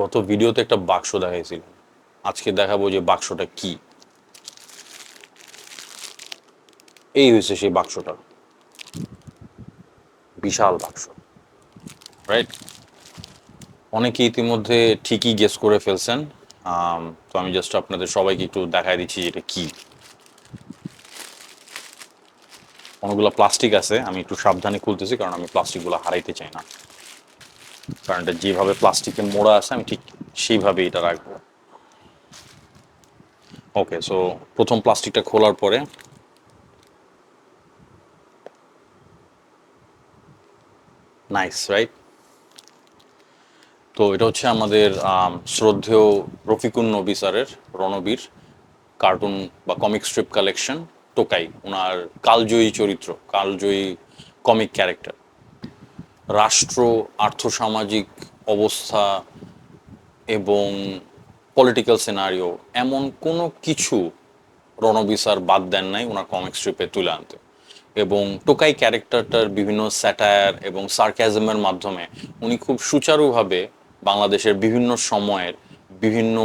গত ভিডিওতে একটা বাক্স দেখাইছিল। আজকে দেখাবো যে বাক্সটা কি। এই হয়েছে সেই বাক্সটা। বিশাল বাক্স। রাইট অনেকে ইতিমধ্যে ঠিকই গেস করে ফেলছেন। তো আমি জাস্ট আপনাদের সবাইকে একটু দেখাই দিচ্ছি এটা কি। অনেকগুলো প্লাস্টিক আছে, আমি একটু সাবধানে খুলতেছি কারণ আমি প্লাস্টিকগুলো হারাইতে চাই না। কারণ এটা যেভাবে প্লাস্টিকে মোড়া আছে আমি ঠিক সেইভাবে এটা রাখব। ওকে সো প্রথম প্লাস্টিকটা খোলার পরে নাইস রাইট তো এটা হচ্ছে আমাদের আম, শ্রদ্ধেয় রফিকুন নবী স্যারের রণবীর কার্টুন বা কমিক স্ট্রিপ কালেকশন টোকাই ওনার কালজয়ী চরিত্র কালজয়ী কমিক ক্যারেক্টার রাষ্ট্র, আর্থসামাজিক অবস্থা এবং পলিটিক্যাল সিনারিও এমন কোনো কিছু রণবীর স্যার বাদ দেন নাই ওনার কমিক স্ট্রিপে তুলে আনতে। এবং টোকাই ক্যারেক্টারটার বিভিন্ন স্যাটায়ার এবং সার্কাজমের মাধ্যমে উনি খুব সুচারুভাবে বাংলাদেশের বিভিন্ন সময়ের বিভিন্ন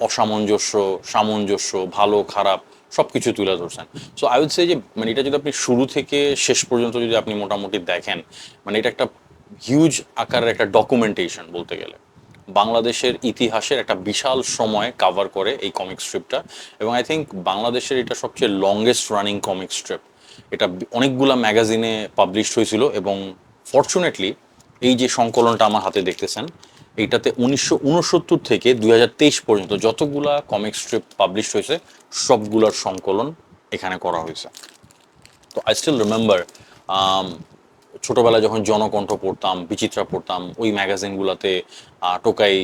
অসামঞ্জস্য, সামঞ্জস্য, ভালো, খারাপ সব কিছু তুলে ধরছেন। সো আই উড সে যে মানে এটা যদি আপনি শুরু থেকে শেষ পর্যন্ত যদি আপনি মোটামুটি দেখেন মানে এটা একটা হিউজ আকারের একটা ডকুমেন্টেশন বলতে গেলে। বাংলাদেশের ইতিহাসের একটা বিশাল সময় কাভার করে এই কমিক স্ট্রিপটা এবং আই থিঙ্ক বাংলাদেশের এটা সবচেয়ে লংগেস্ট রানিং কমিক স্ট্রিপ এটা অনেকগুলা ম্যাগাজিনে পাবলিশড হয়েছিল এবং ফর্চুনেটলি এই যে সংকলনটা আমার হাতে দেখতেছেন, এইটাতে উনিশশো উনসত্তর থেকে দুই হাজার তেইশ পর্যন্ত যতগুলা কমিক স্ট্রিপ পাবলিশ হয়েছে, সবগুলার সংকলন এখানে করা হয়েছে। তো আই স্টিল রিমেম্বার ছোটবেলায় যখন জনকণ্ঠ পড়তাম, বিচিত্রা পড়তাম, ওই ম্যাগাজিনগুলোতে টোকাই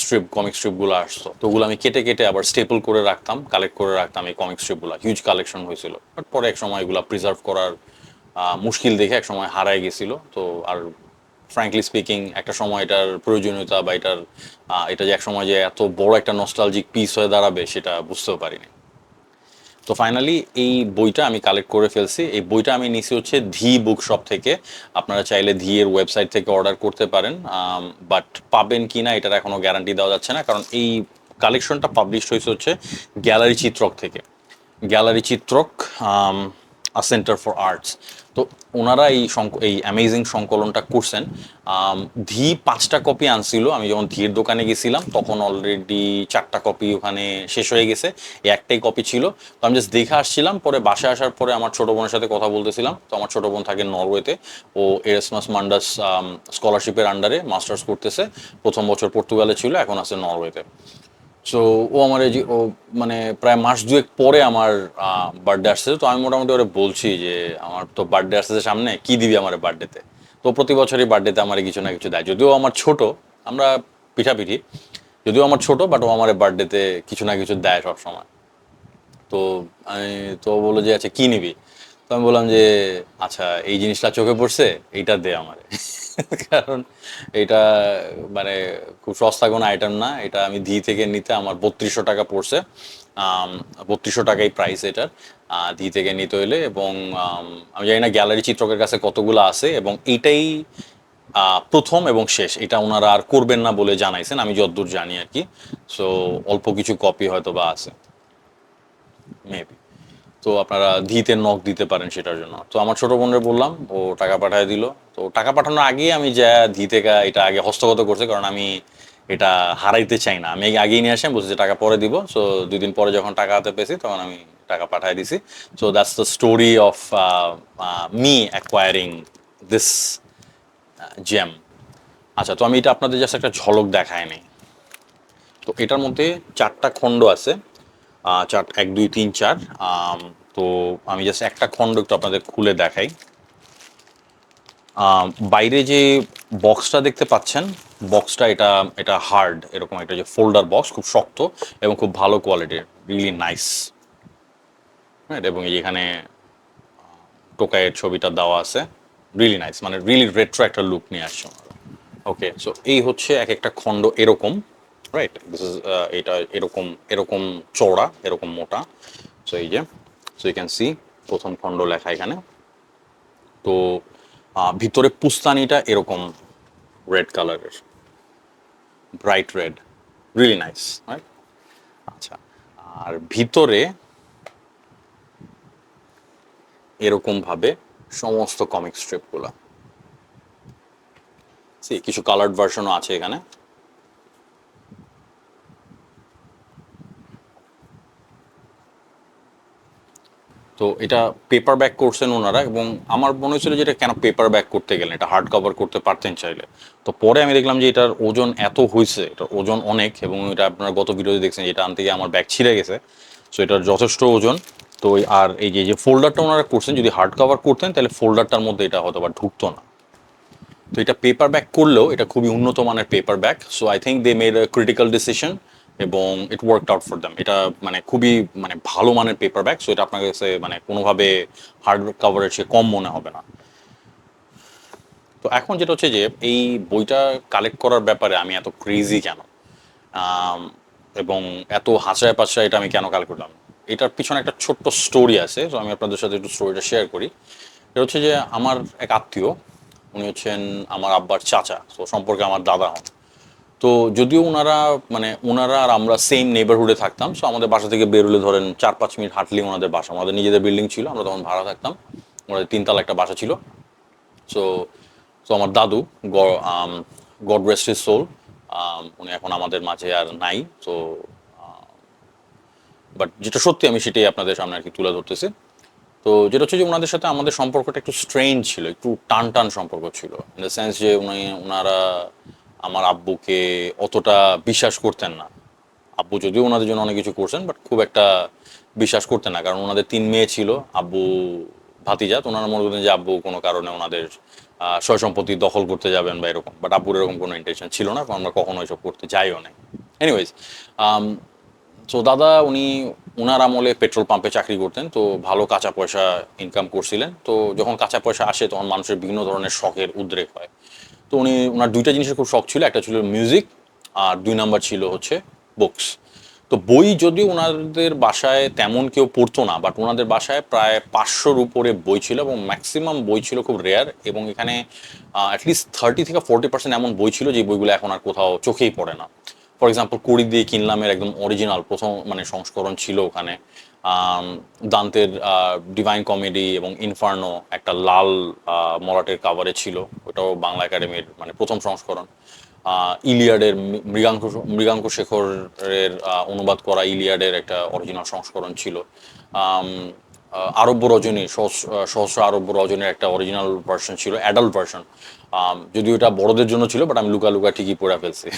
স্ট্রিপ কমিক স্ট্রিপগুলো আসতো। তো ওগুলো আমি কেটে কেটে আবার স্টেপল করে রাখতাম কালেক্ট করে রাখতাম এই কমিক স্ট্রিপগুলো হিউজ কালেকশন হয়েছিল। বাট পরে এক সময় এগুলো প্রিজার্ভ করার মুশকিল দেখে এক সময় হারায় গেছিল। তো আর ফ্র্যাঙ্কলি স্পিকিং একটা সময় এটার প্রয়োজনীয়তা বা এটার এটা যে এক সময় যে এত বড় একটা নস্টালজিক পিস হয়ে দাঁড়াবে, সেটা বুঝতেও পারিনি। তো ফাইনালি এই বইটা আমি কালেক্ট করে ফেলছি। এই বইটা আমি নিছি হচ্ছে ধি বুক শপ থেকে। আপনারা চাইলে ধি এর ওয়েবসাইট থেকে অর্ডার করতে পারেন বাট পাবেন কি না এটার এখনও গ্যারান্টি দেওয়া যাচ্ছে না, কারণ এই কালেকশনটা পাবলিশ হয়েছে হচ্ছে গ্যালারি চিত্রক থেকে। Gallery Chitrak a centre for arts তো ওনারা এই এই অ্যামেজিং সংকলনটা করছেন। ধি পাঁচটা কপি আনছিল। আমি যখন ধীর দোকানে গেছিলাম, তখন অলরেডি চারটা কপি ওখানে শেষ হয়ে গেছে। এই একটাই কপি ছিল। তো আমি জাস্ট দেখে আসছিলাম, পরে বাসায় আসার পরে আমার ছোট বোনের সাথে কথা বলতেছিলাম। তো আমার ছোট বোন থাকে নরওয়েতে। ও এরাসমাস মান্ডাস স্কলারশিপের আন্ডারে মাস্টার্স করতেছে। প্রথম বছর পর্তুগালে ছিল, এখন আছে নরওয়েতে। সো ও আমার এই ও মানে প্রায় মাস দুয়েক পরে আমার বার্থডে আসছে। তো আমি মোটামুটি ওরে বলছি যে, আমার তো বার্থডে আসছে সামনে, কি দিবি আমার বার্থডেতে তো? প্রতি বছরই বার্থডেতে আমার কিছু না কিছু দেয়। যদিও আমার ছোট, আমরা পিঠাপিঠি। যদিও আমার ছোট বাট ও আমার বার্থডেতে কিছু না কিছু দেয় সব সময় তো আমি, তো বলল যে আচ্ছা কী নিবি? তো আমি বললাম যে আচ্ছা এই জিনিসটা চোখে পড়ছে, এইটা দে আমার। কারণ এটা মানে খুব সস্তা কোনো আইটেম না। এটা আমি ধি থেকে নিতে আমার বত্রিশশো টাকা পড়ছে। বত্রিশশো টাকাই প্রাইস এটার। ধি থেকে নিতে হইলে এবং, আমি জানি না গ্যালারি চিত্রকের কাছে কতগুলো আছে এবং এইটাই প্রথম এবং শেষ। এটা ওনারা আর করবেন না বলে জানাইছেন। আমি যতদূর জানি আর কি। সো অল্প কিছু কপি হয়তো বা আছে। মেবি তো আপনারা ধিতে নক দিতে পারেন সেটার জন্য। তো আমার ছোট বোনের বললাম, ও টাকা পাঠিয়ে দিল। তো টাকা পাঠানোর আগেই আমি যা ধি থেকে এটা আগে হস্তগত করছে, কারণ আমি এটা হারাইতে চাই না। আমি আগেই নিয়ে আসি বলছি যে টাকা পরে দিব। সো দুই দিন পরে যখন টাকা হাতে পেয়েছি, তখন আমি টাকা পাঠিয়ে দিছি। So that's the story of me acquiring this gem আচ্ছা তো আমি এটা আপনাদের জাস্ট একটা ঝলক দেখায়নি তো এটার মধ্যে চারটা খণ্ড আছে। চার, এক, দুই, তিন, চার। তো আমি জাস্ট একটা খণ্ড একটু আপনাদের খুলে দেখাই। বাইরে যে বক্সটা দেখতে পাচ্ছেন বক্সটা এটা এটা হার্ড এরকম একটা যে ফোল্ডার বক্স খুব শক্ত এবং খুব ভালো কোয়ালিটির রিয়েলি নাইস হ্যাঁ এবং এখানে টোকাইয়ের ছবিটা দেওয়া আছে রিয়েলি নাইস মানে রিয়েলি রেট্রো একটা লুক নিয়ে আসছে ওকে সো এই হচ্ছে এক একটা খণ্ড এরকম। রাইট দিস ইজ এটা এরকম এরকম চওড়া এরকম মোটা। সো এই যে সো ইউ ক্যান সি প্রথম খণ্ড লেখা এখানে। তো ভিতরে পুস্তানিটা এরকম রেড কালারের। Bright red really nice right আচ্ছা আর ভিতরে এরকম ভাবে সমস্ত কমিক স্ট্রিপগুলো See, কিছু কালার্ড ভার্সনও আছে এখানে। তো এটা পেপার ব্যাক করছেন ওনারা এবং আমার মনে হয়েছিল যে এটা কেন পেপার ব্যাক করতে গেলেন? এটা হার্ড কভার করতে পারতেন চাইলে। তো পরে আমি দেখলাম যে এটার ওজন এত হয়েছে, এটার ওজন অনেক এবং এটা আপনারা গত ভিডিওতে দেখছেন এটা আনতে গিয়ে আমার ব্যাগ ছিঁড়ে গেছে। সো এটার যথেষ্ট ওজন। তো আর এই যে যে ফোল্ডারটা ওনারা করছেন, যদি হার্ড কভার করতেন তাহলে ফোল্ডারটার মধ্যে এটা হয়তো বা ঢুকতো না। তো এটা পেপার ব্যাক করলেও এটা খুবই উন্নত মানের paperback so I think they made a critical decision এবং it work out for them এটা মানে খুবই মানে ভালো মানের পেপার ব্যাক সো এটা আপনার কাছে মানে কোনোভাবে হার্ড কাভারের চেয়ে কম মনে হবে না। তো এখন যেটা হচ্ছে যে, এই বইটা কালেক্ট করার ব্যাপারে আমি এত ক্রেজি কেন? এবং এত হাঁচায় পাচায় এটা আমি কেন কালেক্ট করলাম? এটার পিছনে একটা ছোট্ট স্টোরি আছে তো আমি আপনাদের সাথে একটু স্টোরিটা শেয়ার করি। এটা হচ্ছে যে, আমার এক আত্মীয়, উনি হচ্ছেন আমার আব্বার চাচা তো সম্পর্কে আমার দাদা হন। তো যদিও ওনারা মানে ওনারা আর আমরা সেম নেবারহুডে থাকতাম সো আমাদের বাসা থেকে বেরোলে ধরেন চার পাঁচ মিনিট হাঁটলেই ওনাদের বাসা। আমাদের নিজেদের বিল্ডিং ছিল, আমরা তখন ভাড়া থাকতাম, ওনাদের তিনতলা একটা বাসা ছিল। সো তো আমার দাদু গড রেস্ট ইজ সোল উনি এখন আমাদের মাঝে আর নাই তো বাট যেটা সত্যি আমি সেটাই আপনাদের সামনে আর কি তুলে ধরতেছি। তো যেটা হচ্ছে যে ওনাদের সাথে আমাদের সম্পর্কটা একটু স্ট্রেঞ্জ ছিল, একটু টান টান সম্পর্ক ছিল ইন দ্য সেন্স যে উনি ওনারা আমার আব্বুকে অতটা বিশ্বাস করতেন না। আব্বু যদিও ওনাদের জন্য অনেক কিছু করছেন বাট খুব একটা বিশ্বাস করতেন না, কারণ ওনাদের তিন মেয়ে ছিল, আব্বু ভাতিজাত ওনারা মনে করতেন যে আব্বু কোনো কারণে ওনাদের সয় সম্পত্তি দখল করতে যাবেন বা এরকম বাট আব্বুর এরকম কোনো ইন্টেনশন ছিল না, কারণ আমরা কখনো এসব করতে যাইও না এনিওয়েজ তো দাদা, উনি ওনার আমলে পেট্রোল পাম্পে চাকরি করতেন, তো ভালো কাঁচা পয়সা ইনকাম করছিলেন, তো যখন কাঁচা পয়সা আসে, তখন মানুষের বিভিন্ন ধরনের শখের উদ্রেক হয়। তো উনি ওনার দুইটা জিনিসের খুব শখ ছিল, একটা ছিল মিউজিক আর দুই নাম্বার ছিল হচ্ছে বুকস তো বই যদি ওনাদের বাসায় তেমন কেউ পড়তো না বাট ওনাদের বাসায় প্রায় পাঁচশোর উপরে বই ছিল এবং ম্যাক্সিমাম বই ছিল খুব রেয়ার এবং এখানে অ্যাটলিস্ট থার্টি থেকে ফোর্টি পার্সেন্ট এমন বই ছিল যে বইগুলো এখন আর কোথাও চোখেই পড়ে না। ফর এক্সাম্পল কুড়ি দিয়ে কিনলামের একদম অরিজিনাল প্রথম মানে সংস্করণ ছিল ওখানে। দান্তের ডিভাইন কমেডি এবং ইনফার্নো একটা লাল মরাটের কাভারে ছিল। ওটাও বাংলা একাডেমির মানে প্রথম সংস্করণ। ইলিয়াডের মৃগাঙ্ক মৃগাঙ্ক শেখরের অনুবাদ করা ইলিয়াডের একটা অরিজিনাল সংস্করণ ছিল। আরব্য রজনী, সহস্র আরব্য রজনীর একটা অরিজিনাল ভার্সন ছিল অ্যাডাল্ট ভার্সন যদিও এটা বড়দের জন্য ছিল বাট আমি লুকা লুকা ঠিকই পড়ে ফেলছি।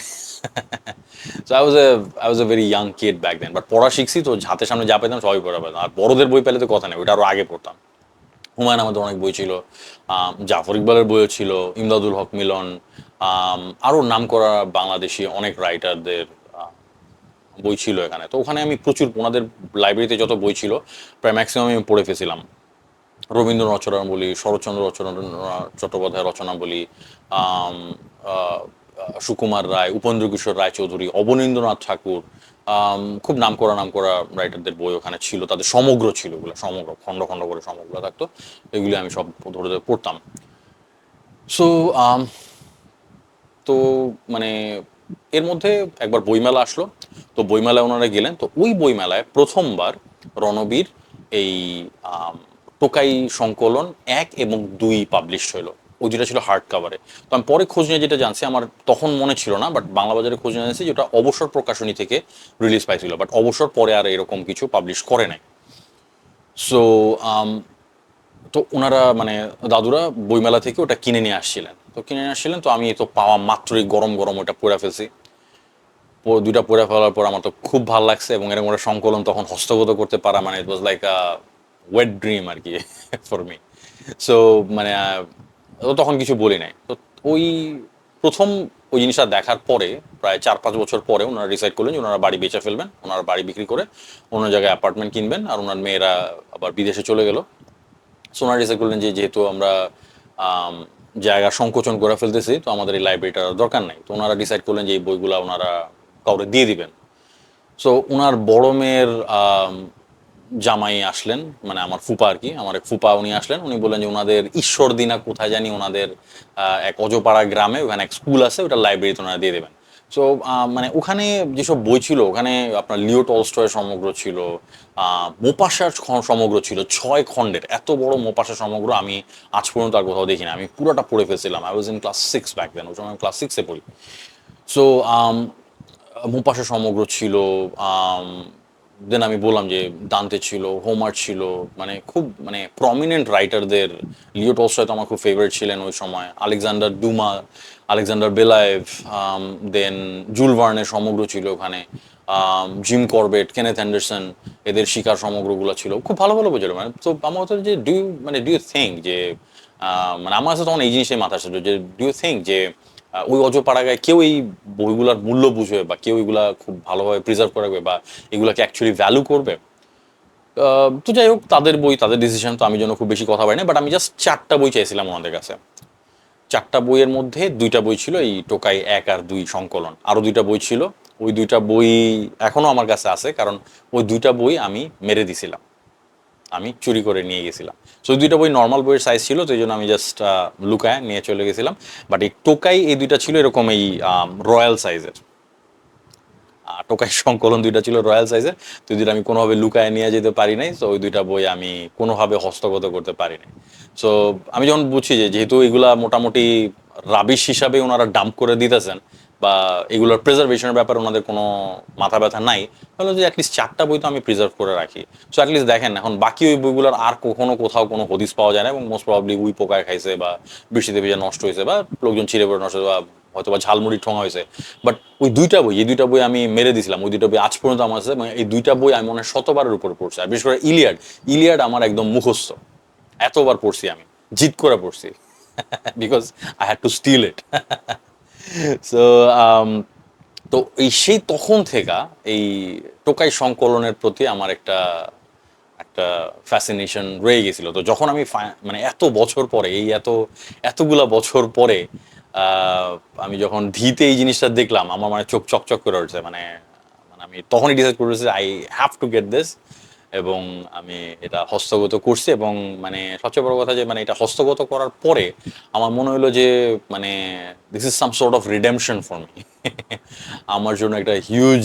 So I was a I was a very young kid back then but পড়া শিখছি, তো হাতের সামনে যা পেতাম সবই পড়া পেতাম। আর বড়দের বই পেলে তো কথা নেই ওটা আরও আগে পড়তাম। হুমায়ুন আমাদের অনেক বই ছিল জাফর ইকবালের বইও ছিল, ইমদাদুল হক মিলন আরও নাম করা বাংলাদেশি অনেক রাইটারদের বই ছিল এখানে। তো ওখানে আমি প্রচুর, ওনাদের লাইব্রেরিতে যত বই ছিল, প্রায় ম্যাক্সিমাম আমি পড়ে ফেছিলাম রবীন্দ্র রচনা বলি, শরৎচন্দ্র রচনা চট্টোপাধ্যায় রচনা বলি সুকুমার রায় উপেন্দ্র কিশোর রায়চৌধুরী, অবনীন্দ্রনাথ ঠাকুর খুব নাম করা নাম করা রাইটারদের বই ওখানে ছিল। তাদের সমগ্র ছিল ওগুলো সমগ্র, খণ্ড খণ্ড করে সমগ্র থাকতো। এগুলি আমি সব ধরে ধরে পড়তাম। সো তো মানে এর মধ্যে একবার বইমেলা আসলো। তো বইমেলায় ওনারা গেলেন। তো ওই বইমেলায় প্রথমবার রণবীর এই টোকাই সংকলন এক এবং দুই পাবলিশ হলো ওই যেটা ছিল হার্ড কাভারে তো আমি পরে খোঁজ নিয়ে যেটা জানছি, আমার তখন মনে ছিল না বাট বাংলা বাজারে খোঁজ নিয়ে জানছি যেটা অবসর প্রকাশনী থেকে রিলিজ পাইছিল। বাট অবসর পরে আর এরকম কিছু পাবলিশ করে নাই। সো তো ওনারা মানে দাদুরা বইমেলা থেকে ওটা কিনে নিয়ে আসছিলেন। তো কিনে নিয়ে আসছিলেন, তো আমি তো পাওয়া মাত্রই গরম গরম ওটা পড়ে ফেলছি। দুইটা পড়ে ফেলার পর আমার তো খুব ভালো লাগছে এবং এরকম একটা সংকলন তখন হস্তগত করতে পারা মানে it was like a wet dream আর কি ফর মি সো মানে তো তখন কিছু বলি নাই। তো ওই প্রথম ওই জিনিসটা দেখার পরে, প্রায় চার পাঁচ বছর পরে ওনারা ডিসাইড করলেন যে ওনারা বাড়ি বেচে ফেলবেন, ওনারা বাড়ি বিক্রি করে অন্য জায়গায় অ্যাপার্টমেন্ট কিনবেন আর ওনার মেয়েরা আবার বিদেশে চলে গেল। সো ওনারা ডিসাইড করলেন যে যেহেতু আমরা জায়গা সংকোচন করে ফেলতেছি, তো আমাদের এই লাইব্রেরিটার দরকার নাই। তো ওনারা ডিসাইড করলেন যে এই বইগুলো ওনারা কাউরে দিয়ে দিবেন। সো ওনার বড় মেয়ের জামাই আসলেন মানে আমার ফুপা আর কি, আমার এক ফুপা উনি আসলেন, উনি বললেন যে ওনাদের ঈশ্বর দিনা কোথায় জানি ওনাদের এক অজপাড়া গ্রামে ওখানে এক স্কুল আছে, ওটা লাইব্রেরিতে ওনারা দিয়ে দেবেন। সো মানে ওখানে যেসব বই ছিল, ওখানে আপনার লিও টলস্টয়ের সমগ্র ছিল মোপাশার সমগ্র ছিল, ছয় খণ্ডের। এত বড় মোপাসা সমগ্র আমি আজ পর্যন্ত আর কোথাও দেখিনি। আমি পুরোটা পড়ে ফেলছিলাম। I was in class six back then ওই সময় ক্লাস সিক্সে পড়ি। সো মোপাসা সমগ্র ছিল দেন আমি বললাম যে দান্তে ছিল হোমার ছিল মানে খুব মানে প্রমিনেন্ট রাইটারদের লিও টলস্টয় তো আমার খুব ফেভারিট ছিলেন ওই সময়। Alexander Dumas Alexander Belyaev then Jules ভার্নের সমগ্র ছিল ওখানে। জিম করবেট কেনেথ অ্যান্ডারসন এদের শিকার সমগ্রগুলো ছিল। খুব ভালো ভালো বই ছিল। মানে তো আমার কথা যে ডু মানে ডু ইউ থিঙ্ক যে মানে আমার কাছে তখন এই জিনিসটাই মাথা ছিল যে ডু ইউ থিঙ্ক যে ওই অজপাড়াগায় কেউ এই বইগুলোর মূল্য বুঝবে বা কেউ এগুলা খুব ভালোভাবে প্রিজার্ভ করে রাখবে বা এগুলাকে অ্যাকচুয়ালি ভ্যালু করবে। তো যাই হোক, তাদের বই, তাদের ডিসিশন তো আমি জন্য খুব বেশি কথা পারি না বাট আমি জাস্ট চারটা বই চাইছিলাম ওনাদের কাছে। চারটা বইয়ের মধ্যে দুইটা বই ছিল এই টোকাই এক আর দুই সংকলন। আরও দুইটা বই ছিল। ওই দুইটা বই এখনও আমার কাছে আছে, কারণ ওই দুইটা বই আমি মেরে দিছিলাম। আমি চুরি করে নিয়ে গেছিলাম। সো দুইটা বই নর্মাল বইয়ের সাইজ ছিল, তো এই জন্য আমি জাস্ট লুকায় নিয়ে চলে গেছিলাম। বাট এই টোকাই এই দুইটা ছিল এরকম এই রয়্যাল সাইজের টোকাই সংকলন দুইটা ছিল রয়্যাল সাইজের তো দুইটা আমি কোনোভাবে লুকায় নিয়ে যেতে পারি নাই। তো ওই দুইটা বই আমি কোনোভাবে হস্তগত করতে পারি নাই। সো আমি যখন বুঝছি যে যেহেতু এগুলা মোটামুটি রাবিশ হিসাবে ওনারা ডাম্প করে দিতেছেন বা এগুলোর প্রিজার্ভেশনের ব্যাপারে ওনাদের কোনো মাথা ব্যথা নাই, তাহলে যে অ্যাটলিস্ট চারটা বই তো আমি প্রিজার্ভ করে রাখি। সো অ্যাটলিস্ট দেখেন, এখন বাকি ওই বইগুলোর আর কখনো কোথাও কোনো হদিস পাওয়া যায় না এবং মোস্ট প্রবাবলি উই পোকায় খাইছে বা বৃষ্টিতে ভিজে নষ্ট হয়েছে বা লোকজন ছিঁড়ে পড়ে নষ্ট বা হয়তো বা ঝালমুড়ি ঠোঙা হয়েছে। বাট ওই দুইটা বই, এই দুইটা বই আমি মেরে দিছিলাম, ওই দুইটা বই আজ পর্যন্ত আমার আছে এই দুইটা বই আমি মনে হয় শতবারের উপর পড়ছি। আর বিশেষ করে ইলিয়াড ইলিয়াড আমার একদম মুখস্থ। এতবার পড়ছি আমি জিত করে পড়ছি। Because I had to steal it so um, তো এই সেই তখন থেকে এই টোকাই সংকলনের প্রতি আমার একটা একটা ফ্যাসিনেশন রয়ে গেছিল। তো যখন আমি মানে এত বছর পরে এই এত এতগুলা বছর পরে আমি যখন ধিতে এই জিনিসটা দেখলাম আমার মানে চোখ চকচক করে উঠছে। মানে মানে আমি তখনই ডিসাইড করেছি I have to get this এবং আমি এটা হস্তগত করছি এবং মানে সবচেয়ে বড় কথা যে মানে এটা হস্তগত করার পরে আমার মনে হলো যে মানে this is some sort of redemption for me আমার জন্য একটা হিউজ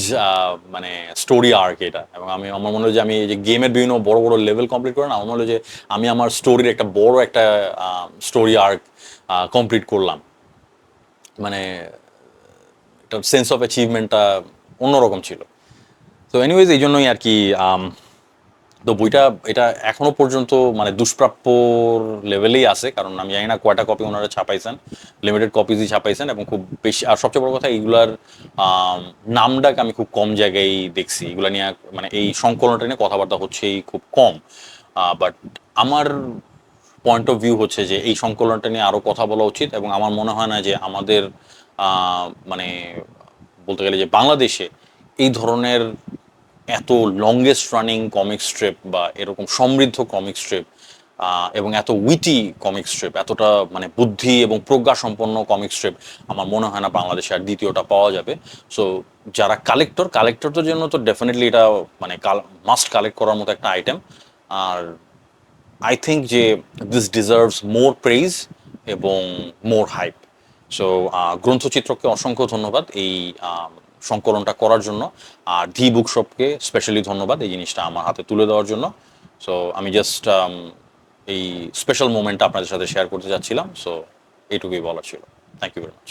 মানে স্টোরি আর্ক এটা। এবং আমি, আমার মনে হলো যে আমি যে গেমের বিভিন্ন বড় বড় লেভেল কমপ্লিট করে না, আমার মনে হলো যে আমি আমার স্টোরির একটা বড় একটা স্টোরি আর্ক কমপ্লিট করলাম। মানে একটা সেন্স অফ অ্যাচিভমেন্টটা অন্যরকম ছিল। তো এনিওয়েজ এই জন্যই আর কি তো বইটা, এটা এখনও পর্যন্ত মানে দুষ্প্রাপ্যর লেভেলেই আছে, কারণ আমি জানি না কয়টা কপি ওনারা ছাপাইছেন। লিমিটেড কপিজই ছাপাইছেন এবং খুব বেশি আর সবচেয়ে বড় কথা, এইগুলার নামডাক আমি খুব কম জায়গায় দেখছি। এগুলা নিয়ে মানে এই সংকলনটা নিয়ে কথাবার্তা হচ্ছেই খুব কম। বাট আমার পয়েন্ট অফ ভিউ হচ্ছে যে এই সংকলনটা নিয়ে আরও কথা বলা উচিত এবং আমার মনে হয় না যে আমাদের মানে বলতে গেলে যে বাংলাদেশে এই ধরনের এত লংগেস্ট রানিং কমিক স্ট্রিপ বা এরকম সমৃদ্ধ কমিক স্ট্রিপ এবং এত উইটি কমিক স্ট্রিপ এতটা মানে বুদ্ধি এবং প্রজ্ঞা সম্পন্ন কমিক স্ট্রিপ আমার মনে হয় না বাংলাদেশে আর দ্বিতীয়টা পাওয়া যাবে। সো যারা কালেক্টর কালেক্টরদের জন্য তো ডেফিনেটলি এটা মানে মাস্ট কালেক্ট করার মতো একটা আইটেম আর আই থিঙ্ক যে দিস ডিজার্ভস মোর প্রেইজ এবং মোর হাইপ সো গ্রন্থচিত্রকে অসংখ্য ধন্যবাদ এই সংকলনটা করার জন্য। আর ধি বুকশপকে স্পেশালি ধন্যবাদ এই জিনিসটা আমার হাতে তুলে দেওয়ার জন্য। সো আমি জাস্ট এই স্পেশাল মুমেন্টটা আপনাদের সাথে শেয়ার করতে চাচ্ছিলাম সো এইটুকুই বলার ছিল। Thank you very much